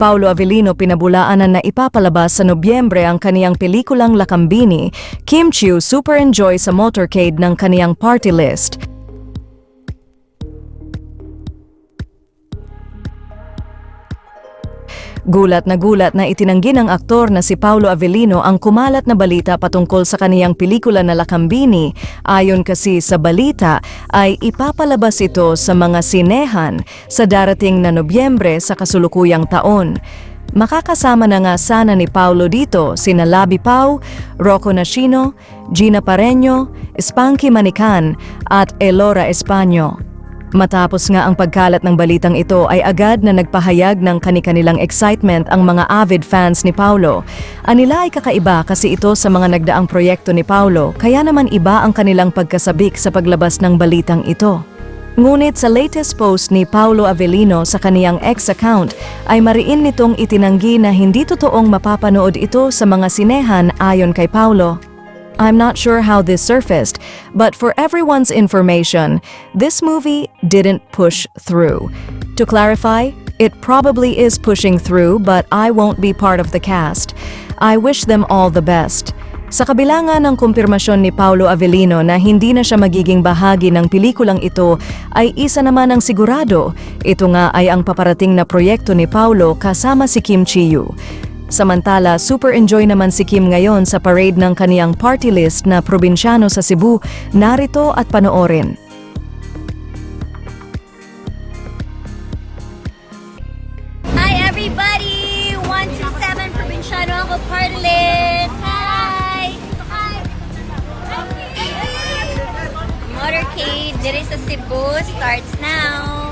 Paulo Avellino pinabulaanan na ipapalabas sa Nobyembre ang kaniyang pelikulang Lakambini, Kim Chiu super enjoy sa motorcade ng kaniyang party list. Gulat na gulat na itinanggi ng aktor na si Paulo Avellino ang kumalat na balita patungkol sa kaniyang pelikula na Lakambini. Ayon kasi sa balita ay ipapalabas ito sa mga sinehan sa darating na Nobyembre sa kasulukuyang taon. Makakasama na nga sana ni Paulo dito sina Labi Pau, Rocco Nashino, Gina Pareño, Spanky Manican at Elora Españo. Matapos nga ang pagkalat ng balitang ito ay agad na nagpahayag ng kani-kanilang excitement ang mga avid fans ni Paulo. Anila ay kakaiba kasi ito sa mga nagdaang proyekto ni Paulo kaya naman iba ang kanilang pagkasabik sa paglabas ng balitang ito. Ngunit sa latest post ni Paulo Avellino sa kaniyang ex account ay mariin nitong itinanggi na hindi totoong mapapanood ito sa mga sinehan ayon kay Paulo. I'm not sure how this surfaced, but for everyone's information, this movie didn't push through. To clarify, it probably is pushing through, but I won't be part of the cast. I wish them all the best. Sa kabila nga ng kumpirmasyon ni Paulo Avellino na hindi na siya magiging bahagi ng pelikulang ito, ay isa naman ang sigurado. Ito nga ay ang paparating na proyekto ni Paulo kasama si Kim Chiu. Samantala, super enjoy naman si Kim ngayon sa parade ng kaniyang party list na probinsyano sa Cebu. Narito at panoorin. Hi everybody! 127 Provinciano ako party list! Hi! Hi! Motorcade diri sa Cebu starts now.